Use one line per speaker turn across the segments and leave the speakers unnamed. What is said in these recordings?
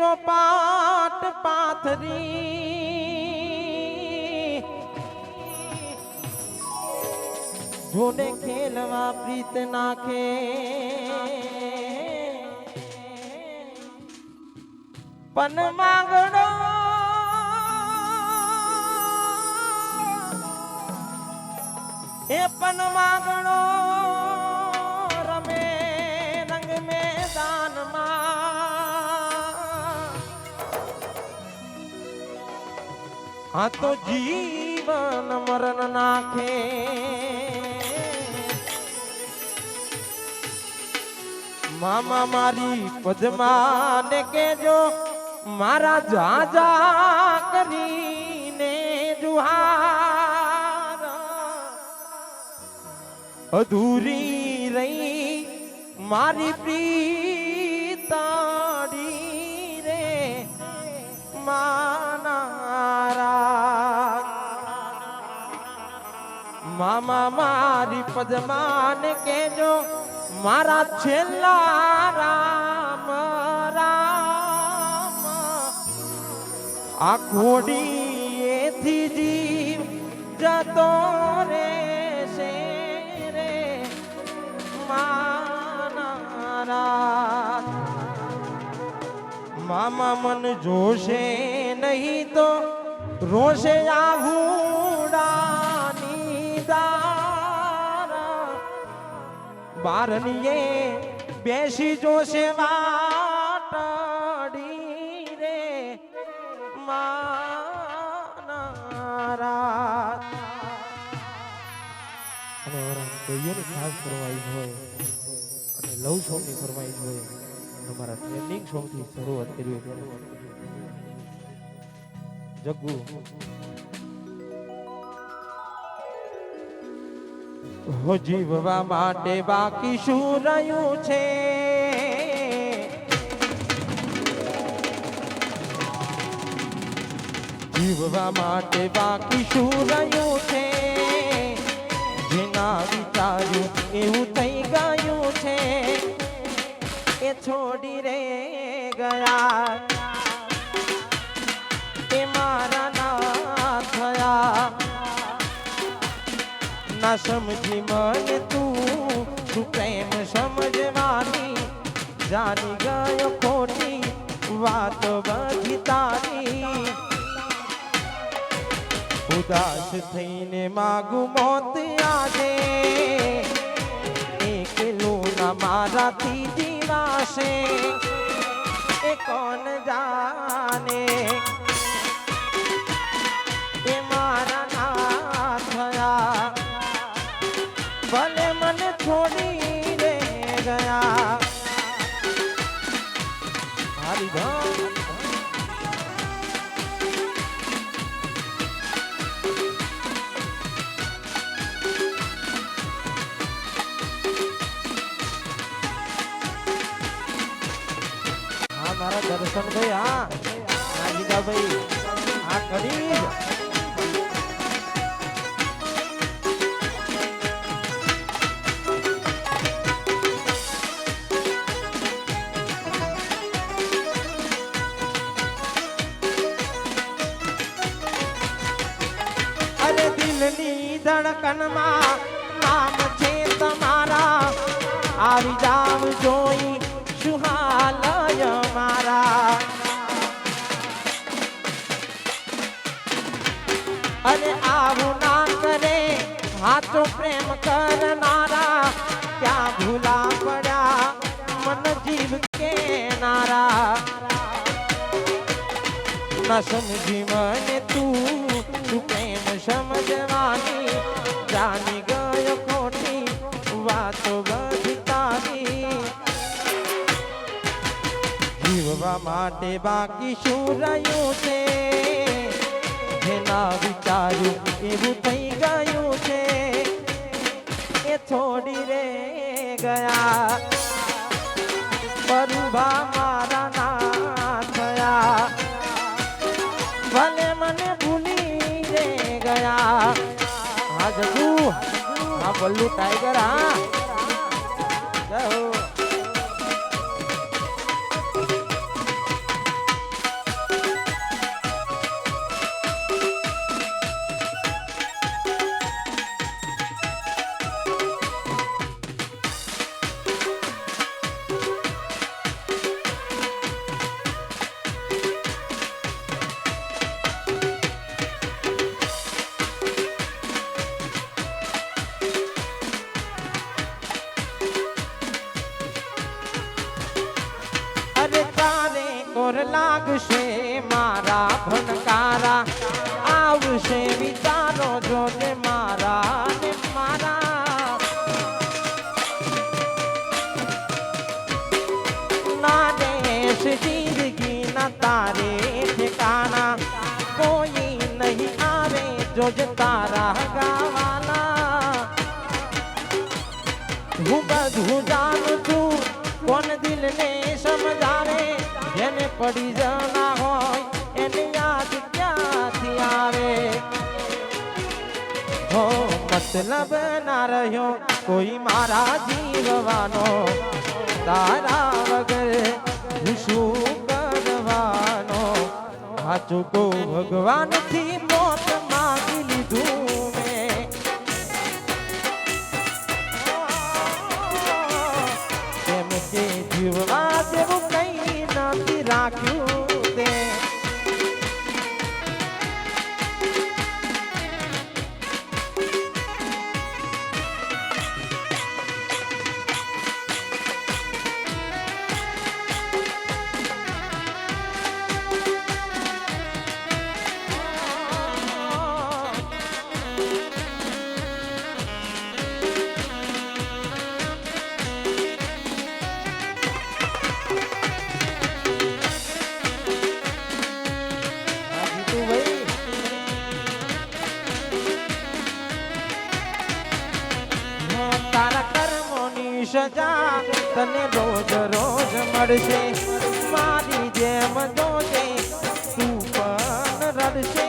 ચોપાટ પાથરી. જોડે ખેલવા પ્રીત નાખે. પન માંગણો એ પન માંગણો આ તો જીવન મરણ નાખે. મામા મારી પદ્માને કેજો મારા જાજા કરીને જુહાર. અધૂરી રહી મારી પ્રીતાડી રે. માનારા મામા મારી પદમાન કેજો મારા છેલ્લા રામ રામ. આ ઘોડી એથી જીવ જતો રે રે મારા મામા મન જોશે નહીં તો રોશે આહુડાની બારણીએ બેસી જોશે વાટડી રે. માનારા અને વરણ અને લવ સોંગની ફરમાઈશ હોય અમારા ટ્રેન્ડિંગ સોંગથી શરૂઆત કરવી જગ્ગુ. હો જીવવા માટે બાકી શું રહ્યું છે? જીવવા માટે બાકી શું રહ્યું છે? જેના વિચાર્યું એવું થઈ ગયું છે. એ છોડી રે ગયા એ મારા ના સમજી મને તું તું પ્રેમ સમજવાની, જાની ગયો ખોટી, વાત બધી તારી. ઉદાસ થઈને માગું મોત આજે એકલું ના મારાથી જીવાશે એ કોણ જાણે? મને છોડી રે ગયા. હારી ધન હા મારા દર્શન ભાઈ હા. ધડકનમાં નામ છે તમારા. આવી જાવ જોઈ સુહાલય મારા. અરે આવું ના કરે, હાથો પ્રેમ કરનારા. ક્યાં ભૂલા પડ્યા, મન જીવ કે નારા ના સમજી મને તું તું પ્રેમ સમજવાની જાની ગયો ખોટી વાતો બધી તારી. જીવવા માટે બાકી શું રહ્યું છે? જેના વિચાર્યું એવું થઈ ગયું છે. એ છોડી રે ગયા. પરુભા હા બલ્લુ ટાઈગર હા. લાગશે મારા ભણકારા. આવશે વિચારો જોજે દિલને સમજાવે, જેને પડી જના હોય, એને યાદ ક્યાંથી આવે? હો, મતલબ ના રહ્યો, કોઈ મારા જીવવાનો. તારા વગર હું શું કરવાનો? સાચું કહું, ભગવાનથી મોત માગી લીધું. કેમ કે જીવવા જેવું તને રોજ રોજ મળશે. મારી જેમ જોજે, તું પણ રડશે.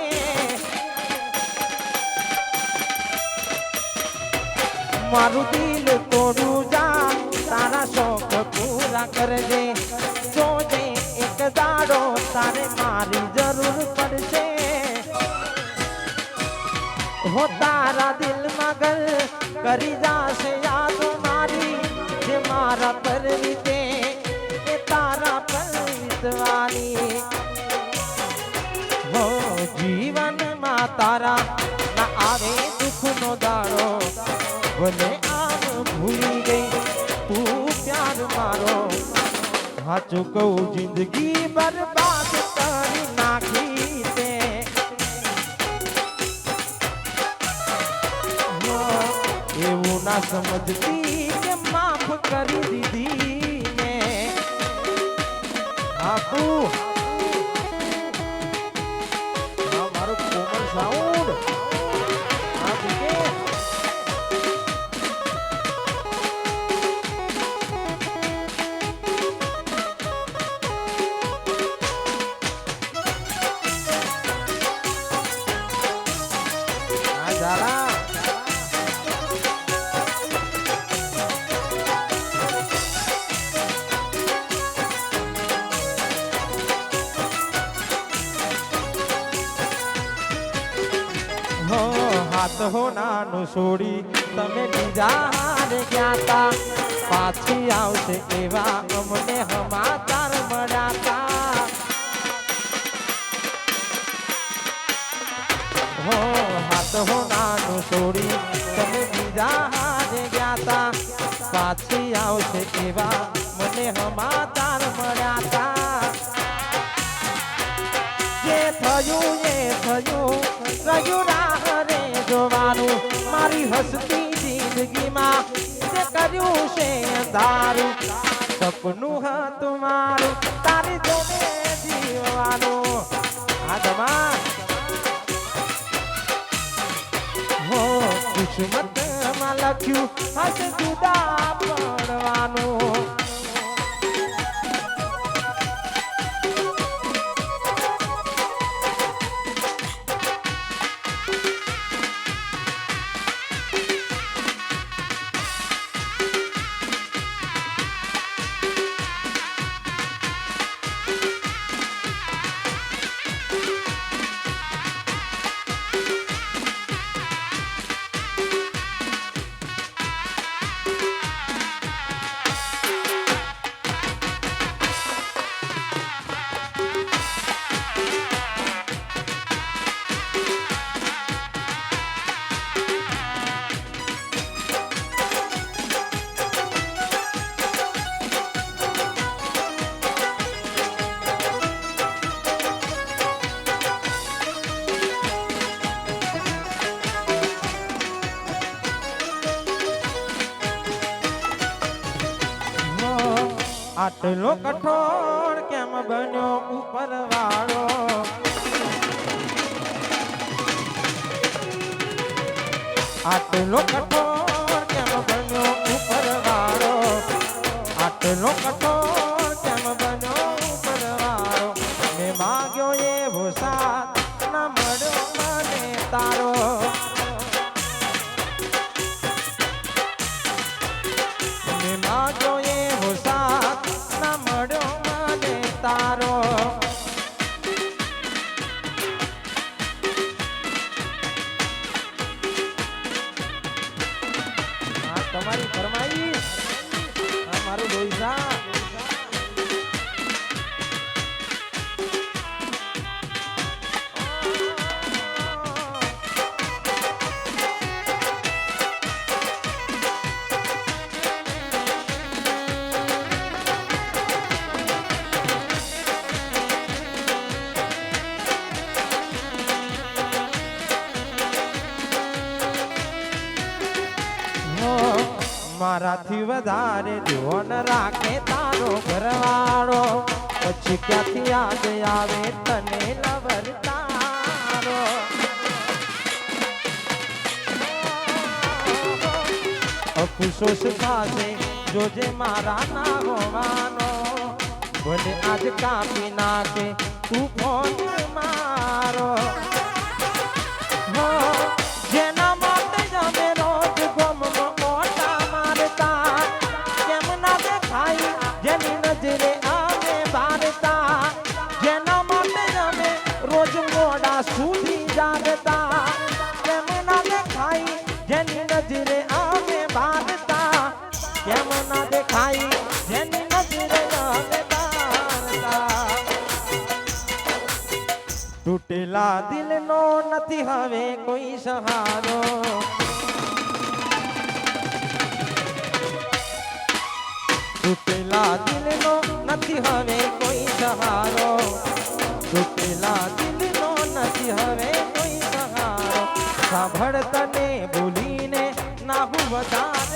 મારું દિલ તોડું જા, તારા શોખ પૂરા કરજે. જોજે, એક દાડો તારે મારી જરૂર પડશે. હો તારા દિલ ગલ કરી જાશે પર વીતવાની હો જીવનમાં તારા ના આવે દુઃખનો દાડો ભલે આમ ભૂલી ગઈ તું પ્યાર મારો સાચું કહું જિંદગી બરબાદ કરી નાખી તે એવું ના સમજતી કે માફ કરી દીધી હાથ હો નાનું છોડી, તમે બીજા હારે ગયા તા પાછી આવશે એવા અમને હમાચાર મળ્યા તા હો હાથ હો નાનું છોડી, તમે બીજા હારે ગયા તા પાછી આવશે એવા મને હમાચાર મળ્યા જે થયું, એ થયું. રહ્યું રાહ જોવાનું મારી હસતી જિંદગીમાં. જે કર્યું છે તારું સપનું હતું મારું, તારી જોડે જીવવાનું. આ જમા હો કિસ્મતમાં લખ્યું હસ જુદા પડવાનું. આટલો કઠોળ કેમ બન્યો ઉપર વાળો આટલો કઠોળ કેમ બન્યો ઉપર વાળો આટલો કઠોળ કેમ બન્યો ઉપર વાળો મેં માગ્યો એવો સાથ ના મળ્યો મને તારો. મારાથી વધારે જોન રાખે તારો ઘરવાળો. પછી ક્યાંથી યાદ આવે તને લવર તારો અફસોસ થશે જોજે મારા ના હોવાનો. ભલે આજ કાપી નાખે તું ફોન મારો. હો, નથી હવે કોઈ સહારો તૂટેલા દિલનો નથી હવે કોઈ સહારો તૂટેલા દિલનો નથી હવે કોઈ સહારો સાંભળ તને ભૂલીને ના હું વધારે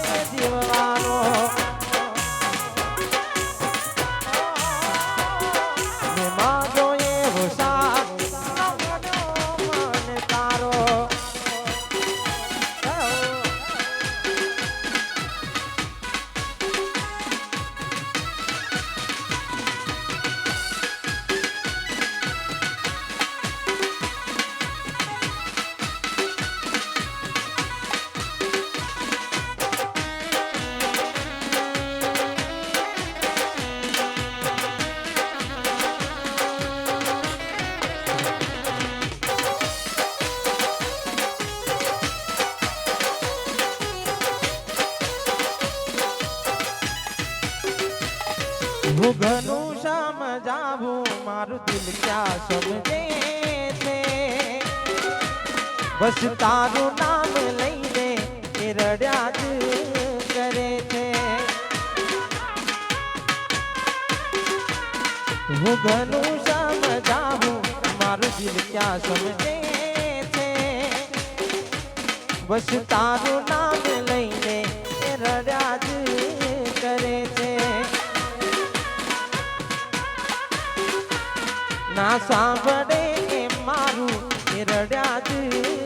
ઘણું સમજાવું મારું દિલ ક્યાં સમજે છે. બસ તારું નામ લઈને એ રડ્યા જ કરે છે. હું ઘણું સમજાવું મારું દિલ ક્યાં સમજે છે. બસ તારું નામ ના સાંભળે એ મારું રડ્યા